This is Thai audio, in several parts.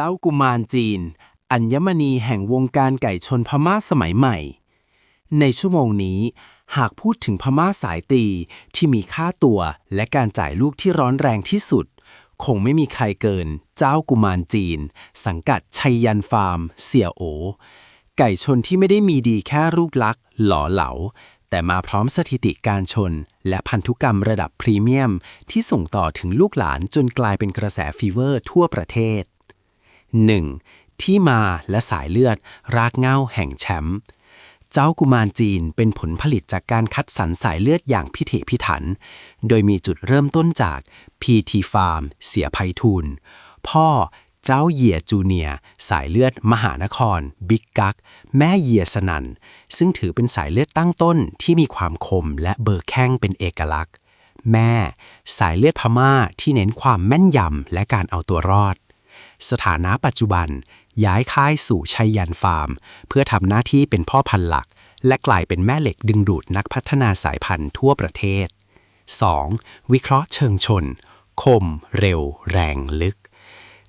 เจ้ากุมารจีน อัญมณีแห่งวงการไก่ชนพม่าสมัยใหม่ ในชั่วโมงนี้ หากพูดถึงพม่าสายตีที่มีค่าตัวและการจ่ายลูกที่ร้อนแรงที่สุด คงไม่มีใครเกิน เจ้ากุมารจีน สังกัดชัยยันฟาร์ม เสี่ยโอ ไก่ชนที่ไม่ได้มีดีแค่รูปลักษ์หล่อเหลาแต่มาพร้อมสถิติการชน และพันธุกรรมระดับพรีเมียม ที่ส่งต่อถึงลูกหลานจนกลายเป็นกระแสฟีเวอร์ทั่วประเทศ 1. ที่มาและสายเลือด รากเหง้าแห่งแชมป์เจ้ากุมารจีนเป็นผลผลิตจากการคัดสรรสายเลือดอย่างพิถีพิถัน โดยมีจุดเริ่มต้นจาก PT Farm เสียไพฑูรย์พ่อเจ้าเหยียจูเนียสายเลือดมหานคร บิ๊กกัก แม่เหยียสนันซึ่งถือเป็นสายเลือดตั้งต้นที่มีความคมและเบอร์แข้งเป็นเอกลักษณ์ แม่ สายเลือดพม่าที่เน้นความแม่นยำและการเอาตัวรอด สถานะปัจจุบัน ย้ายค่ายสู่ชัยยันฟาร์ม เพื่อทำหน้าที่เป็นพ่อพันธุ์หลัก และกลายเป็นแม่เหล็กดึงดูดนักพัฒนาสายพันธุ์ทั่วประเทศ 2. วิเคราะห์เชิงชน คม เร็ว แรงลึก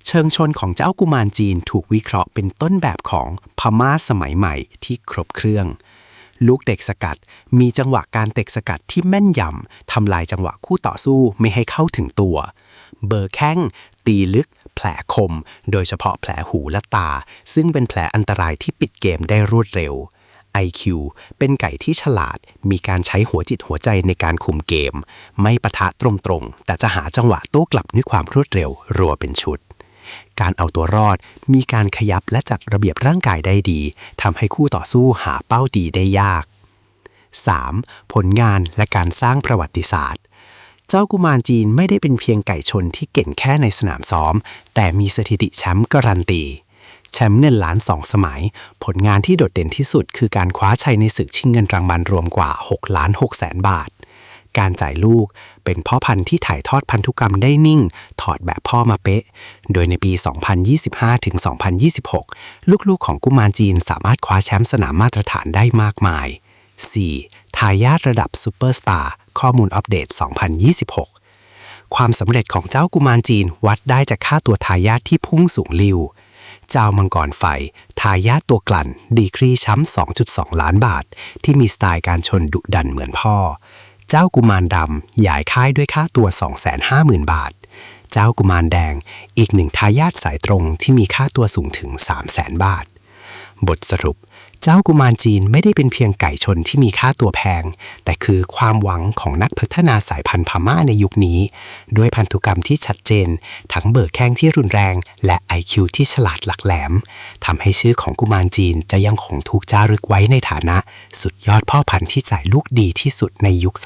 เชิงชนของเจ้ากุมารจีนถูกวิเคราะห์เป็นต้นแบบของพม่าสมัยใหม่ที่ครบเครื่อง ลูกเตะสกัดมีจังหวะการเตะสกัดที่แม่นยำทำลายจังหวะคู่ต่อสู้ไม่ให้เข้าถึงตัว เบอร์แข้ง ตีลึก แผลคม โดยเฉพาะแผลหูและตา ซึ่งเป็นแผลอันตรายที่ปิดเกมได้รวดเร็ว IQ เป็นไก่ที่ฉลาด มีการใช้หัวจิตหัวใจในการคุมเกม ไม่ปะทะตรงๆ แต่จะหาจังหวะโต้กลับด้วยความรวดเร็ว รัวเป็นชุด การเอาตัวรอด มีการขยับและจัดระเบียบร่างกายได้ดี ทำให้คู่ต่อสู้หาเป้าดีได้ยาก 3. ผลงานและการสร้างประวัติศาสตร์ เจ้ากุมารจีนไม่ได้เป็นเพียงไก่ชนที่เก่งแค่ในสนามซ้อม แต่มีสถิติแชมป์การันตี แชมป์เงินล้านสองสมัย ผลงานที่โดดเด่นที่สุดคือการคว้าชัยในศึกชิงเงินรางวัลรวมกว่า6ล้าน6แสนบาท การจ่ายลูกเป็นพ่อพันธุ์ที่ถ่ายทอดพันธุกรรมได้นิ่ง ถอดแบบพ่อมาเป๊ะ โดยในปี 2025 ถึง 2026 ลูกๆ ของกุมารจีนสามารถคว้าแชมป์สนามมาตรฐานได้มากมาย 4. ทายาทระดับซูเปอร์สตาร์ ข้อมูลอัปเดต 2026 ความสำเร็จของเจ้ากุมารจีนวัดได้จากค่าตัวทายาทที่พุ่งสูงลิว เจ้ามังกรไฟ ทายาทตัวกลั่น ดีกรีช้ำ 2.2 ล้านบาท ที่มีสไตล์การชนดุดันเหมือนพ่อ เจ้ากุมารดำยายค่ายด้วยค่าตัว 250,000 บาท เจ้ากุมารแดงอีกหนึ่งทายาทสายตรงที่มีค่าตัวสูงถึง 300,000 บาท บทสรุป จ้ากุมารจีนไม่ได้เป็นเพียงไก่ชนที่มีค่าตัวแพง แต่คือความหวังของนักพัฒนาสายพันธุ์พม่าในยุคนี้ ด้วยพันธุกรรมที่ชัดเจน ทั้งเบิกแข้งที่รุนแรง และ IQ ที่ฉลาดหลักแหลมทำให้ชื่อของกุมารจีนจะยังคงถูกจารึกไว้ในฐานะ สุดยอดพ่อพันธุ์ที่จ่ายลูกดีที่สุดในยุค 2025-2026